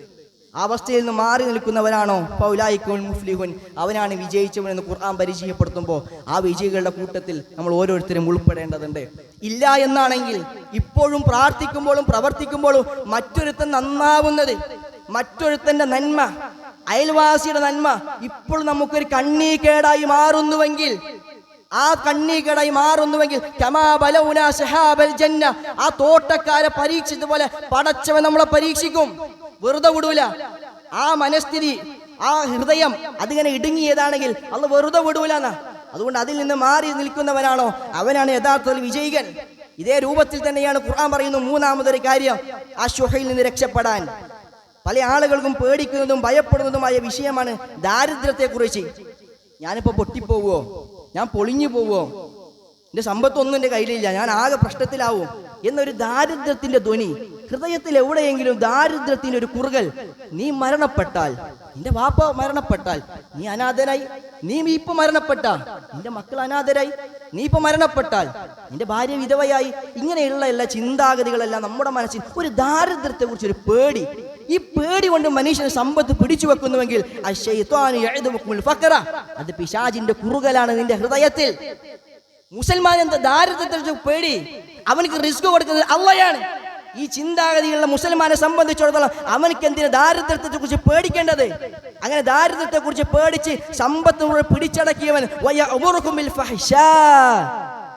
അവസ്ഥയിൽ നിന്ന് മാറി നിൽക്കുന്നവനാണോ പൗലായിക്കുൻ മുഫ്ലിഹുൻ. അവനാണ് വിജയിച്ചവൻ എന്ന് ഖുർആൻ പരിചയപ്പെടുത്തുമ്പോൾ ആ വിജയികളുടെ കൂട്ടത്തിൽ നമ്മൾ ഓരോരുത്തരും ഉൾപ്പെടേണ്ടതുണ്ട്. ഇല്ല എന്നാണെങ്കിൽ ഇപ്പോഴും പ്രാർത്ഥിക്കുമ്പോഴും പ്രവർത്തിക്കുമ്പോഴും മറ്റൊരുത്തൻ നന്നാവുന്നത് മറ്റൊരുത്തന്റെ നന്മ അയൽവാസിയുടെ നന്മ ഇപ്പോൾ നമുക്കൊരു കണ്ണീക്കേടായി മാറുന്നുവെങ്കിൽ ആ കണ്ണീകടായി മാറുന്നുവെങ്കിൽ ആ തോട്ടക്കാരെ പരീക്ഷിച്ചതുപോലെ പടച്ചവൻ നമ്മളെ പരീക്ഷിക്കും. വെറുതെ വിടൂല. ആ മനസ്ഥിതി ആ ഹൃദയം അതിങ്ങനെ ഇടുങ്ങിയതാണെങ്കിൽ അത് വെറുതെ വിടൂല എന്നാ അതുകൊണ്ട് അതിൽ നിന്ന് മാറി നിൽക്കുന്നവനാണോ? അവനാണ് യഥാർത്ഥത്തിൽ വിജയികൻ. ഇതേ രൂപത്തിൽ തന്നെയാണ് ഖുർആൻ പറയുന്നു മൂന്നാമതൊരു കാര്യം ആ ശുഹയിൽ നിന്ന് രക്ഷപ്പെടാൻ. പല ആളുകൾക്കും പേടിക്കുന്നതും ഭയപ്പെടുന്നതുമായ വിഷയമാണ് ദാരിദ്ര്യത്തെക്കുറിച്ച്. ഞാനിപ്പോൾ പൊട്ടിപ്പോവോ? ഞാൻ പൊളിഞ്ഞു പോവോ? എന്റെ സമ്പത്തൊന്നും എന്റെ കയ്യിലില്ല. ഞാൻ ആകെ പ്രശ്നത്തിലാവും. എന്നൊരു ദാരിദ്ര്യത്തിന്റെ ധ്വനി. ഹൃദയത്തിൽ എവിടെയെങ്കിലും ദാരിദ്ര്യത്തിന്റെ ഒരു കുറുകൽ. നീ മരണപ്പെട്ടാൽ നിന്റെ വാപ്പ മരണപ്പെട്ടാൽ നീ അനാഥനായി. നീ ഇപ്പൊ മരണപ്പെട്ട നിന്റെ മക്കൾ അനാഥരായി. നീ ഇപ്പൊ മരണപ്പെട്ടാൽ നിന്റെ ഭാര്യ വിധവയായി. ഇങ്ങനെയുള്ള എല്ലാ ചിന്താഗതികളെല്ലാം നമ്മുടെ മനസ്സിൽ ഒരു ദാരിദ്ര്യത്തെ കുറിച്ച് ഒരു പേടി. ഈ പേടി കൊണ്ട് മനുഷ്യന് സമ്പത്ത് പിടിച്ചു വെക്കുന്നുവെങ്കിൽ. അത് പിശാജിന്റെ കുറുകലാണ് നിന്റെ ഹൃദയത്തിൽ. മുസൽമാൻ എന്താ ദാരിദ്ര്യത്തെ പേടി? അവനക്ക് റിസ്ക് കൊടുക്കുന്നത് അള്ളയാണ്. ഈ ചിന്താഗതിയുള്ള മുസൽമാനെ സംബന്ധിച്ചിടത്തോളം അവനക്ക് എന്തിന് ദാരിദ്ര്യത്തെ കുറിച്ച് പേടിക്കേണ്ടത്? അങ്ങനെ ദാരിദ്ര്യത്തെ കുറിച്ച് പേടിച്ച് സമ്പത്ത് പിടിച്ചടക്കിയവൻ.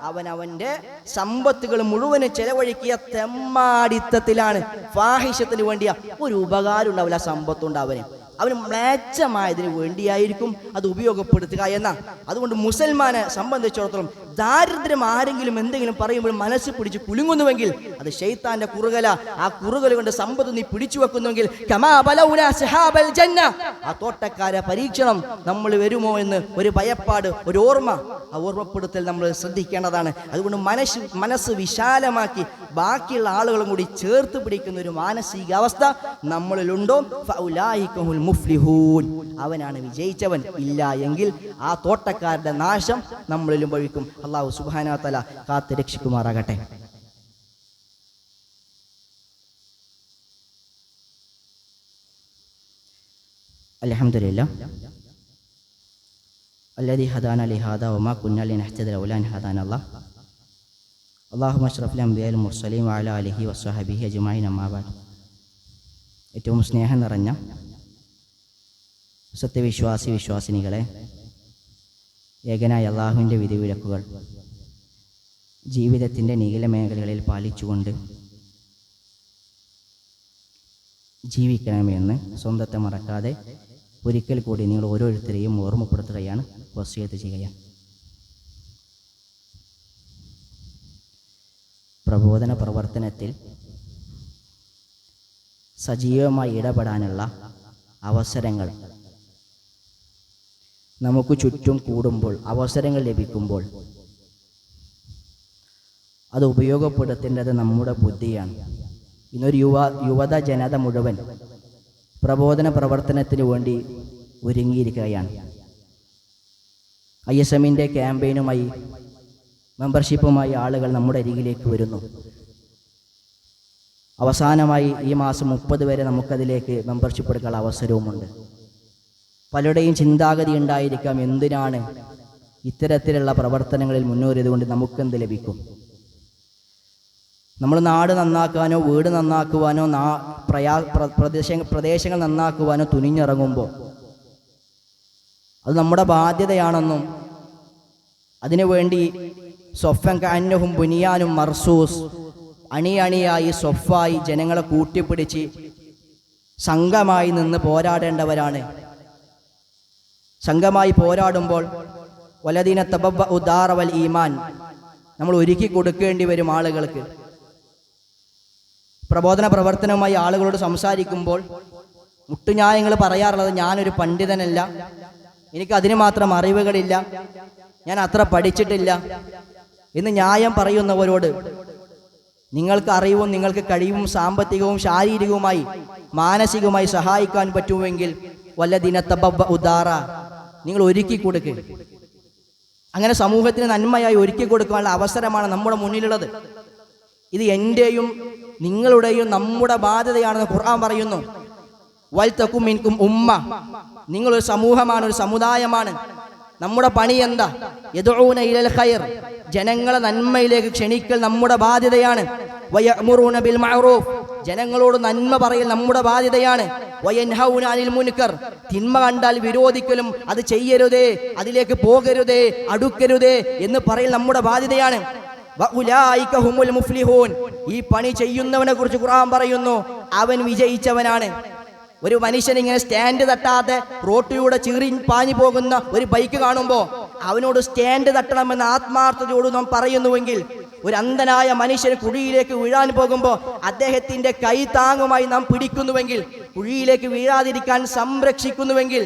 അവൻ അവന്റെ സമ്പത്തുകൾ മുഴുവനും ചെലവഴിക്കിയ തെമ്മാടിത്തത്തിലാണ്. ഫാഹിഷത്തിന് വേണ്ടിയ. ഒരു ഉപകാരം ഉണ്ടാവില്ല ആ സമ്പത്തുണ്ട് അവന് അവന് മ്ലേച്ഛമായതിനു വേണ്ടിയായിരിക്കും അത് ഉപയോഗപ്പെടുത്തുക എന്ന. അതുകൊണ്ട് മുസൽമാനെ സംബന്ധിച്ചിടത്തോളം ദാരിദ്ര്യം ആരെങ്കിലും എന്തെങ്കിലും പറയുമ്പോൾ മനസ്സ് പിടിച്ച് കുലുങ്ങുന്നുവെങ്കിൽ അത് ഷെയ്ത്താന്റെ കുറുകല. ആ കുറുകല കൊണ്ട് സമ്പത്ത് നീ പിടിച്ചു വെക്കുന്നുവെങ്കിൽ ആ തോട്ടക്കാരെ പരീക്ഷണം നമ്മൾ വരുമോ എന്ന് ഒരു ഭയപ്പാട് ഒരു ഓർമ്മ. ആ ഓർമ്മപ്പെടുത്തൽ നമ്മൾ ശ്രദ്ധിക്കേണ്ടതാണ്. അതുകൊണ്ട് മനസ്സ് മനസ്സ് വിശാലമാക്കി ബാക്കിയുള്ള ആളുകളും കൂടി ചേർത്ത് പിടിക്കുന്ന ഒരു മാനസികാവസ്ഥ നമ്മളിലുണ്ടോ? മുഫ്ലിഹൂൻ. അവനാണ് വിജയിച്ചവൻ. ഇല്ല എങ്കിൽ ആ തോട്ടക്കാരുടെ നാശം നമ്മളിലും വഴിക്കും അള്ളാഹു സുബാനാത്തല കാത്ത് രക്ഷിക്കുമാറാകട്ടെ. അലഹമില്ല അല്ലതി ഹദാന അലി ഹാദ ഒമാ കുഞ്ഞലി നഹ്തദ് ഔലാൻ ഹദാൻ അള്ളാ അള്ളാഹു അഷ്റഫ് അംബിയൽ മുർസലീം അല അലിഹി വസ്വഹബിഹി അജുമായി അമ്മാബാൻ ഏറ്റവും സ്നേഹം നിറഞ്ഞ സത്യവിശ്വാസി വിശ്വാസിനികളെ ഏകനായ അള്ളാഹുവിന്റെ വിധിവിലക്കുകൾ. ജീവിതത്തിന്റെ നീല മേഖലകളിൽ പാലിച്ചുകൊണ്ട് ജീവിക്കണമെന്ന് സ്വന്തത്തെ മറക്കാതെ ഒരിക്കൽ കൂടി നിങ്ങൾ ഓരോരുത്തരെയും ഓർമ്മപ്പെടുത്തുകയാണ് വസ്യത്ത് ചെയ്യുക പ്രബോധന പ്രവർത്തനത്തിൽ സജീവമായി ഇടപെടാനുള്ള അവസരങ്ങൾ നമുക്ക് ചുറ്റും കൂടുമ്പോൾ അവസരങ്ങൾ ലഭിക്കുമ്പോൾ അത് ഉപയോഗപ്പെടുത്തേണ്ടത് നമ്മുടെ ബുദ്ധിയാണ്. ഇന്നൊരു യുവ യുവത ജനത മുഴുവൻ പ്രബോധന പ്രവർത്തനത്തിന് വേണ്ടി ഒരുങ്ങിയിരിക്കുകയാണ്. ഐ എസ് എമ്മിന്റെ ക്യാമ്പയിനുമായി മെമ്പർഷിപ്പുമായി ആളുകൾ നമ്മുടെ അരികിലേക്ക് വരുന്നു. അവസാനമായി ഈ മാസം മുപ്പത് വരെ നമുക്കതിലേക്ക് മെമ്പർഷിപ്പ് എടുക്കാനുള്ള അവസരവുമുണ്ട്. പലരുടെയും ചിന്താഗതി ഉണ്ടായിരിക്കാം എന്തിനാണ് ഇത്തരത്തിലുള്ള പ്രവർത്തനങ്ങളിൽ മുന്നേറിയത് കൊണ്ട് നമുക്കെന്ത് ലഭിക്കും? നമ്മൾ നാട് നന്നാക്കുവാനോ വീട് നന്നാക്കുവാനോ നാ പ്രയാ പ്ര- പ്രദേശ പ്രദേശങ്ങൾ നന്നാക്കുവാനോ തുനിഞ്ഞിറങ്ങുമ്പോൾ അത് നമ്മുടെ ബാധ്യതയാണെന്നും അതിനുവേണ്ടി സ്വഫം കാന്നഹും ബുനിയാനും മർസൂസ് അണിയണിയായി സ്വഫായി ജനങ്ങളെ കൂട്ടിപ്പിടിച്ച് സംഘമായി നിന്ന് പോരാടേണ്ടവരാണ് സംഘമായി പോരാടുമ്പോൾ വലദീന തബബ ഉദാറവൽ ഈമാൻ നമ്മൾ ഒരുക്കി കൊടുക്കേണ്ടി വരും ആളുകൾക്ക്. പ്രബോധന പ്രവർത്തനവുമായി ആളുകളോട് സംസാരിക്കുമ്പോൾ മുട്ടുന്യായങ്ങൾ പറയാറുള്ളത് ഞാനൊരു പണ്ഡിതനല്ല. എനിക്ക് അതിന് മാത്രം അറിവുകളില്ല. ഞാൻ അത്ര പഠിച്ചിട്ടില്ല. എന്ന് ന്യായം പറയുന്നവരോട് നിങ്ങൾക്ക് അറിവും നിങ്ങൾക്ക് കഴിവും സാമ്പത്തികവും ശാരീരികവുമായി മാനസികവുമായി സഹായിക്കാൻ പറ്റുമെങ്കിൽ വല്ല ദിനത്തബ ഉദാറ നിങ്ങൾ ഒരുക്കി കൊടുക്കുക അങ്ങനെ സമൂഹത്തിന് നന്മയായി ഒരുക്കി കൊടുക്കാനുള്ള അവസരമാണ് നമ്മുടെ മുന്നിലുള്ളത്. ഇത് എന്റെയും നിങ്ങളുടെയും നമ്മുടെ ബാധ്യതയാണെന്ന് ഖുർആൻ പറയുന്നു. വൽത്തക്കും മിൻകും ഉമ്മ. നിങ്ങൾ ഒരു സമൂഹമാണ് ഒരു സമുദായമാണ്. നമ്മുടെ പണി എന്താ? യദൂന ഇലൽ ഖൈർ. ജനങ്ങളെ നന്മയിലേക്ക് ക്ഷണിക്കൽ നമ്മുടെ ബാധ്യതയാണ്. ബിൽ മഅറൂഫ്. ജനങ്ങളോട് നന്മ പറയൽ നമ്മുടെ ബാധ്യതയാണ്. വയൻഹൗന അനിൽ മുൻകർ. തിന്മ കണ്ടാൽ വിരോധിക്കലും അത് ചെയ്യരുതേ അതിലേക്ക് പോകരുതേ അടുക്കരുതേ എന്ന് പറയൽ നമ്മുടെ ബാധ്യതയാണ്. മുഫ്ലിഹൂൻ. ഈ പണി ചെയ്യുന്നവനെ കുറിച്ച് ഖുർആൻ പറയുന്നു അവൻ വിജയിച്ചവനാണ്. ഒരു മനുഷ്യൻ ഇങ്ങനെ സ്റ്റാൻഡ് തട്ടാതെ റോട്ടിലൂടെ ചീറി പാഞ്ഞു പോകുന്ന ഒരു ബൈക്ക് കാണുമ്പോൾ അവനോട് സ്റ്റാൻഡ് തട്ടണമെന്ന് ആത്മാർത്ഥതയോട് നാം പറയുന്നുവെങ്കിൽ ഒരു അന്ധനായ മനുഷ്യൻ കുഴിയിലേക്ക് വീഴാൻ പോകുമ്പോൾ അദ്ദേഹത്തിന്റെ കൈ താങ്ങുമായി നാം പിടിക്കുന്നുവെങ്കിൽ കുഴിയിലേക്ക് വീഴാതിരിക്കാൻ സംരക്ഷിക്കുന്നുവെങ്കിൽ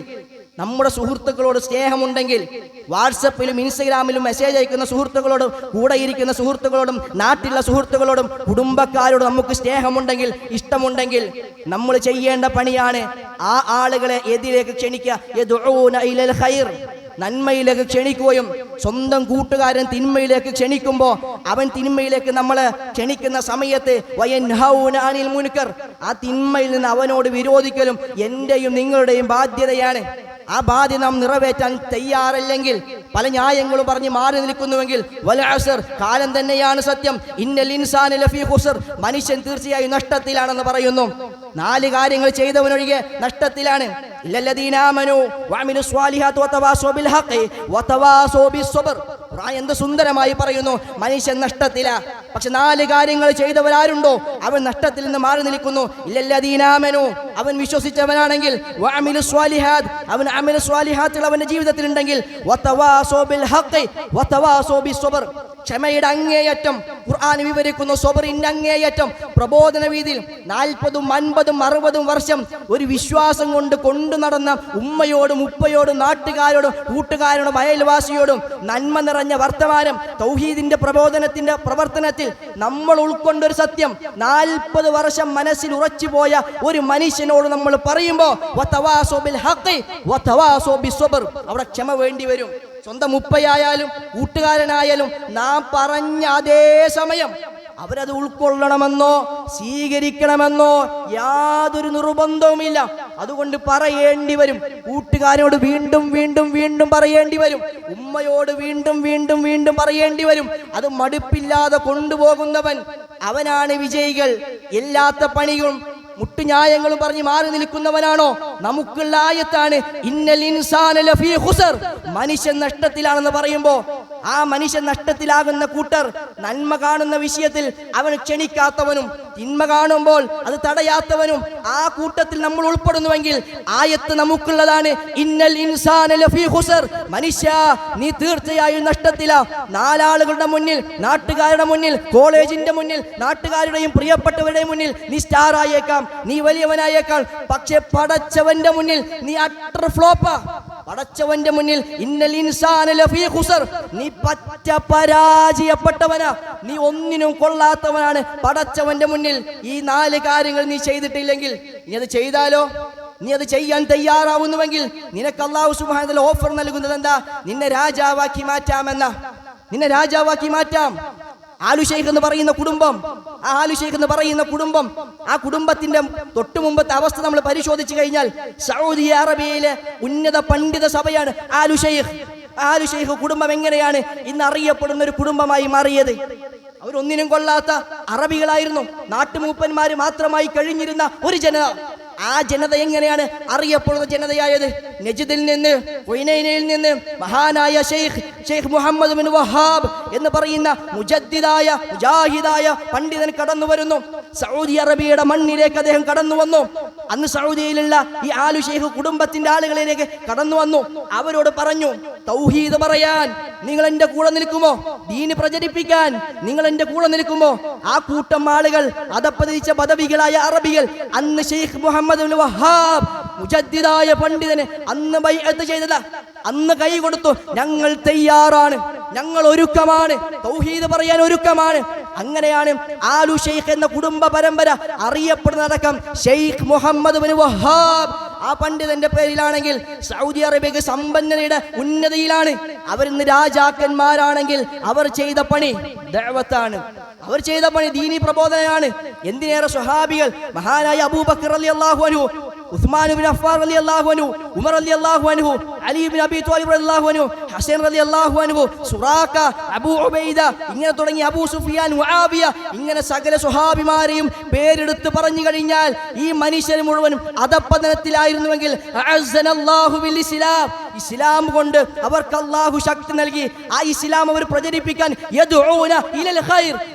നമ്മുടെ സുഹൃത്തുക്കളോട് സ്നേഹമുണ്ടെങ്കിൽ വാട്സപ്പിലും ഇൻസ്റ്റഗ്രാമിലും മെസ്സേജ് അയക്കുന്ന സുഹൃത്തുക്കളോടും കൂടെയിരിക്കുന്ന സുഹൃത്തുക്കളോടും നാട്ടിലുള്ള സുഹൃത്തുക്കളോടും കുടുംബക്കാരോടും നമുക്ക് സ്നേഹമുണ്ടെങ്കിൽ ഇഷ്ടമുണ്ടെങ്കിൽ നമ്മൾ ചെയ്യേണ്ട പണിയാണ് ആ ആളുകളെ എതിലേക്ക് ക്ഷണിക്കുക. നന്മയിലേക്ക് ക്ഷണിക്കുകയും സ്വന്തം കൂട്ടുകാരൻ തിന്മയിലേക്ക് ക്ഷണിക്കുമ്പോൾ അവൻ തിന്മയിലേക്ക് നമ്മൾ ക്ഷണിക്കുന്ന സമയത്ത് വയൻഹൗന മുനുക്കർ ആ തിന്മയിൽ നിന്ന് അവനോട് വിരോധിക്കലും എന്റെയും നിങ്ങളുടെയും ബാധ്യതയാണ്. ആ ബാധ്യത നാം നിറവേറ്റാൻ തയ്യാറല്ലെങ്കിൽ പല ന്യായങ്ങളും പറഞ്ഞ് മാറി നിൽക്കുന്നുവെങ്കിൽ വലാസർ കാലം തന്നെയാണ് സത്യം. ഇന്നൽ ഇൻസാൻ ലഫീ ഖുസർ. മനുഷ്യൻ തീർച്ചയായും നഷ്ടത്തിലാണെന്ന് പറയുന്നു. നാല് കാര്യങ്ങൾ ചെയ്തവനൊഴികെ നഷ്ടത്തിലാണ്. എന്ത് സുന്ദരമായി പറയുന്നു? മനുഷ്യൻ നഷ്ടത്തില. പക്ഷെ നാല് കാര്യങ്ങൾ ചെയ്തവരാരുണ്ടോ? അവൻ നഷ്ടത്തിൽ നിന്ന് മാറി നിൽക്കുന്നു. ഇല്ലല്ലദീനാമനു അവൻ വിശ്വസിച്ചവനാണെങ്കിൽ അവൻ അമിലു സ്വാലിഹാത്തുകൾ അവന്റെ ജീവിതത്തിൽ ഉണ്ടെങ്കിൽ ക്ഷമയുടെ അങ്ങേയറ്റം ഖുർആൻ വിവരിക്കുന്നു സൊബറിന്റെ അങ്ങേയറ്റം പ്രബോധന വീതിയിൽ നാൽപ്പതും അൻപതും അറുപതും വർഷം ഒരു വിശ്വാസം കൊണ്ട് കൊണ്ടു നടന്ന ഉമ്മയോടും ഉപ്പയോടും നാട്ടുകാരോടും കൂട്ടുകാരോടും അയൽവാസിയോടും നന്മ നിറഞ്ഞ വർത്തമാനം തൗഹീദിന്റെ പ്രബോധനത്തിന്റെ പ്രവർത്തനത്തിൽ നമ്മൾ ഉൾക്കൊണ്ട ഒരു സത്യം. നാൽപ്പത് വർഷം മനസ്സിൽ ഉറച്ചു പോയ ഒരു മനുഷ്യനോട് നമ്മൾ പറയുമ്പോൾ അവിടെ ക്ഷമ വേണ്ടി വരും. സ്വന്തം ഉപ്പയായാലും കൂട്ടുകാരനായാലും നാം പറഞ്ഞ അതേ സമയം അവരത് ഉൾക്കൊള്ളണമെന്നോ സ്വീകരിക്കണമെന്നോ യാതൊരു നിർബന്ധവുമില്ല. അതുകൊണ്ട് പറയേണ്ടി വരും. കൂട്ടുകാരോട് വീണ്ടും വീണ്ടും വീണ്ടും പറയേണ്ടി വരും. ഉമ്മയോട് വീണ്ടും വീണ്ടും വീണ്ടും പറയേണ്ടി വരും. അത് മടുപ്പില്ലാതെ കൊണ്ടുപോകുന്നവൻ അവനാണ് വിജയികൾ. എല്ലാത്ത പണിയും മുട്ടുന്യായങ്ങളും പറഞ്ഞ് മാറി നിൽക്കുന്നവനാണോ? നമുക്കുള്ള ആയത്താണ് ഇന്നൽ ഖുസർ. മനുഷ്യൻ നഷ്ടത്തിലാണെന്ന് പറയുമ്പോ ആ മനുഷ്യൻ നഷ്ടത്തിലാകുന്ന കൂട്ടർ നന്മ കാണുന്ന വിഷയത്തിൽ അവൻ ക്ഷണിക്കാത്തവനും തിന്മ കാണുമ്പോൾ അത് തടയാത്തവനും ആ കൂട്ടത്തിൽ നമ്മൾ ഉൾപ്പെടുന്നുവെങ്കിൽ ആയത്ത് നമുക്കുള്ളതാണ്. ഇന്നൽ ഖുസർ. മനുഷ്യ നീ തീർച്ചയായും നഷ്ടത്തിലാ. നാലാളുകളുടെ മുന്നിൽ നാട്ടുകാരുടെ മുന്നിൽ കോളേജിന്റെ മുന്നിൽ നാട്ടുകാരുടെയും പ്രിയപ്പെട്ടവരുടെയും മുന്നിൽ നീ സ്റ്റാർ ആയേക്കാം നീ വലിയവനായേക്കാം. പക്ഷെ പടച്ചവന്റെ മുന്നിൽ നീ അട്ടർ ഫ്ലോപ്പാ പടച്ചവന്റെ മുന്നിൽ ഇന്നൽ ഇൻസാന ഖുസർ. നീ പറ്റ പരാജയപ്പെട്ടവനാ. നീ ഒന്നിനും കൊള്ളാത്തവനാണ്. പടച്ചവന്റെ മുന്നിൽ ഈ നാല് കാര്യങ്ങൾ നീ ചെയ്തിട്ടില്ലെങ്കിൽ നീ അത് ചെയ്താലോ? നീ അത് ചെയ്യാൻ തയ്യാറാവുന്നുവെങ്കിൽ നിനക്ക് അള്ളാഹു സുബ്ഹാനഹു ഓഫർ നൽകുന്നത് എന്താ നിന്നെ രാജാവാക്കി മാറ്റാമെന്ന. നിന്നെ രാജാവാക്കി മാറ്റാം. ആലു ഷെയ്ഖ് എന്ന് പറയുന്ന കുടുംബം ആ ആലു ഷെയ്ഖ് എന്ന് പറയുന്ന കുടുംബം ആ കുടുംബത്തിന്റെ തൊട്ടു മുമ്പത്തെ അവസ്ഥ നമ്മൾ പരിശോധിച്ചു കഴിഞ്ഞാൽ സൗദി അറേബ്യയിലെ ഉന്നത പണ്ഡിത സഭയാണ് ആലു ആലുഷേഖ് ആലു ഷെയ്ഖ് കുടുംബം എങ്ങനെയാണ് ഇന്ന് അറിയപ്പെടുന്ന ഒരു കുടുംബമായി മാറിയത്? അവരൊന്നിനും കൊള്ളാത്ത അറബികളായിരുന്നു. നാട്ടുമൂപ്പന്മാര് മാത്രമായി കഴിഞ്ഞിരുന്ന ഒരു ജനത ആ ജനത എങ്ങനെയാണ് അറിയപ്പെടുന്ന ജനതയായത്? നജിദിൽ നിന്ന് ഉയ്നൈനയിൽ നിന്ന് മഹാനായ Sheikh Sheikh Muhammad bin Wahhab എന്ന് പറയുന്ന മുജദ്ദിദായ മുജാഹിദായ പണ്ഡിതൻ കടന്നു വരുന്നു. സൗദി അറേബ്യയുടെ മണ്ണിലേക്ക് അദ്ദേഹം കടന്നു വന്നു. അന്ന് സൗദിയിലുള്ള ഈ ആലു ഷെയ്ഖ് കുടുംബത്തിന്റെ ആളുകളിലേക്ക് കടന്നു വന്നു. അവരോട് പറഞ്ഞു തൗഹീദ് പറയാൻ നിങ്ങൾ എന്റെ കൂടെ നിൽക്കുമോ? ദീന് പ്രചരിപ്പിക്കാൻ നിങ്ങൾ എന്റെ കൂടെ നിൽക്കുമോ? ആ കൂട്ടം ആളുകൾ അതപ്പതിച്ച പദവികളായ അറബികൾ അന്ന് ഷെയ്ഖ് മുഹമ്മദ് ഇബ്നു വഹാബ് മുജദ്ദിദായ പണ്ഡിതനെ അന്ന് ബൈഅത്ത് ചെയ്തത്. അന്ന് കൈ കൊടുത്തു. ഞങ്ങൾ തയ്യാറാണ്. ഞങ്ങൾ ഒരുക്കമാണ്. തൗഹീദ് പറയാൻ ഒരുക്കമാണ്. അങ്ങനെയാണ് ആലു ഷെയ്ഖ് എന്ന കുടുംബ പരമ്പര അറിയപ്പെടുന്നതടക്കം ഷെയ്ഖ് മുഹമ്മദ് ബിൻ വഹാബ് ആ പണ്ഡിതന്റെ പേരിലാണെങ്കിൽ സൗദി അറേബ്യക്ക് സമ്പന്നതയുടെ ഉന്നതിയിലാണ്. അവരിന്ന് രാജാക്കന്മാരാണെങ്കിൽ അവർ ചെയ്ത പണി ദഅവത്താണ് അവർ ചെയ്ത പണി ദീനി പ്രബോധനയാണ്. എന്തിനേറെ സ്വഹാബികൾ? മഹാനായ അബൂബക്കർ അലി അള്ളാഹു ഉസ്മാൻ ബിൻ അഫ്ഫാർ റളിയല്ലാഹു അൻഹു ഉമർ റളിയല്ലാഹു അൻഹു അലി ബിൻ അബി ത്വാലിബ് റളിയല്ലാഹു അൻഹു ഹസൻ റളിയല്ലാഹു അൻഹു സുറാഖ അബൂ ഉബൈദ ഇങ്ങനെ തുടങ്ങി അബൂ സുഫിയാൻ മുആബിയ ഇങ്ങനെ സകല സ്വഹാബിമാരെയും പേരെടുത്ത് പറഞ്ഞു കഴിഞ്ഞാൽ ഈ മനുഷ്യർ മുഴുവനും അധപ്പതനത്തിലായിരുന്നുവെങ്കിൽ ബിൽ ഇസ്ലാം. ഇസ്ലാം കൊണ്ട് അവർക്ക് അള്ളാഹു ശക്തി നൽകി. ആ ഇസ്ലാം അവർ പ്രചരിപ്പിക്കാൻ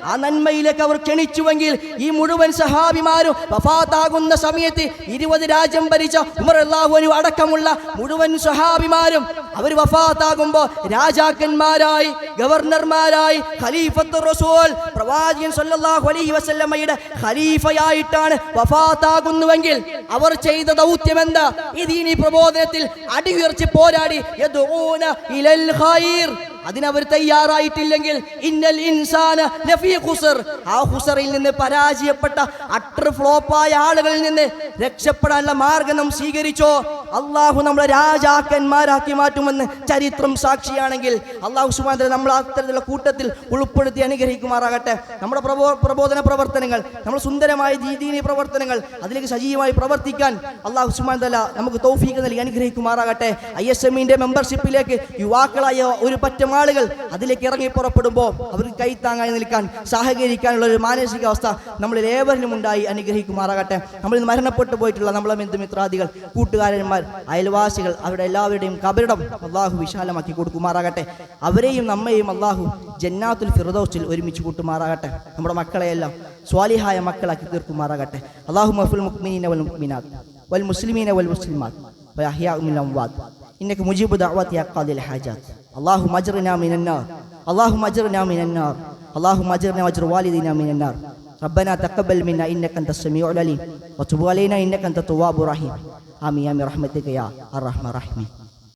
ആ നന്മയിലേക്ക് അവർ ക്ഷണിച്ചുവെങ്കിൽ ഈ മുഴുവൻ സഹാബിമാരും വഫാത്താകുന്ന സമയത്ത് ഇരുപത് രാജ്യം ഭരിച്ച ഉമർ അള്ളാഹുനു അടക്കമുള്ള മുഴുവൻ സഹാബിമാരും അവർ വഫാത്താകുമ്പോൾ രാജാക്കന്മാരായി ഗവർണർമാരായി ഖലീഫത്ത് റസൂൽ പ്രവാചകൻ സല്ലല്ലാഹു അലൈഹി വസല്ലമയുടെ ഖലീഫയായിട്ടാണ് വഫാത്താകുന്നുവെങ്കിൽ അവർ ചെയ്ത ദൗത്യം എന്താ? ഈ ദീനി പ്രബോധനത്തിൽ അടിയുയർച്ച് പോരാടി യദ്ഊന ഇലൽ ഖൈർ അതിനവർ തയ്യാറായിട്ടില്ലെങ്കിൽ ഇന്നൽ ഇൻസാന നഫീ ഖുസർ. ആ ഖുസറിൽ നിന്ന് പരാജയപ്പെട്ട അട്ടർ ഫ്ലോപ്പായ ആളുകളിൽ നിന്ന് രക്ഷപ്പെടാനുള്ള മാർഗം നാം സ്വീകരിച്ചോ? അള്ളാഹു നമ്മളെ രാജാക്കന്മാരാക്കി മാറ്റുമെന്ന് ചരിത്രം സാക്ഷിയാണെങ്കിൽ അള്ളാഹു സുമാന്തര നമ്മൾ അത്തരത്തിലുള്ള കൂട്ടത്തിൽ ഉൾപ്പെടുത്തി അനുഗ്രഹിക്കുമാറാകട്ടെ. നമ്മുടെ പ്രബോ പ്രബോധന പ്രവർത്തനങ്ങൾ നമ്മൾ സുന്ദരമായ ദീദീനി പ്രവർത്തനങ്ങൾ അതിലേക്ക് സജീവമായി പ്രവർത്തിക്കാൻ അള്ളാഹു സുബാന്തല നമുക്ക് തൗഫീക്ക് നൽകി അനുഗ്രഹിക്കുമാറാകട്ടെ. ഐ എസ് എമ്മിന്റെ മെമ്പർഷിപ്പിലേക്ക് യുവാക്കളായ ഒരു പറ്റം ആളുകൾ അതിലേക്ക് ഇറങ്ങി പുറപ്പെടുമ്പോൾ അവർക്ക് കൈത്താങ്ങായി നിൽക്കാൻ സഹകരിക്കാനുള്ള ഒരു മാനസികാവസ്ഥ നമ്മളിൽ ഏവരിനും ഉണ്ടായി അനുഗ്രഹിക്കുമാറാകട്ടെ. നമ്മൾ ഇന്ന് മരണപ്പെട്ടു പോയിട്ടുള്ള നമ്മളെ ബന്ധുമിത്രാദികൾ കൂട്ടുകാരന്മാർ അയൽവാസികൾ അവരുടെ എല്ലാവരുടെയും കബരിടം അള്ളാഹു വിശാലമാക്കി കൊടുക്കുമാറാകട്ടെ. അവരെയും നമ്മയും അള്ളാഹു ജന്നാത്തുൽ ഫിറദോസിൽ ഒരുമിച്ച് കൂട്ടുമാറാകട്ടെ. നമ്മുടെ മക്കളെയെല്ലാം സ്വാലിഹായ മക്കളാക്കി തീർക്കുമാറാകട്ടെ. അള്ളാഹു മഫുൽ മുക്മിനീന വൽ മുക്മിനാത്ത് വൽ മുസ്ലിമീന വൽ മുസ്ലിമാത്ത് വൽ അഹിയാ ഉമിൽ അംവാദ് إنك مجيب دعوات يا قاضي الحاجات. اللهم أجرنا من النار. اللهم أجرنا من النار. اللهم أجرنا وأجر والدينا من النار. ربنا تقبل منا إنك أنت السميع العليم. وتب علينا إنك أنت التواب الرحيم. آمين يا برحمتك يا الرحمن الرحيم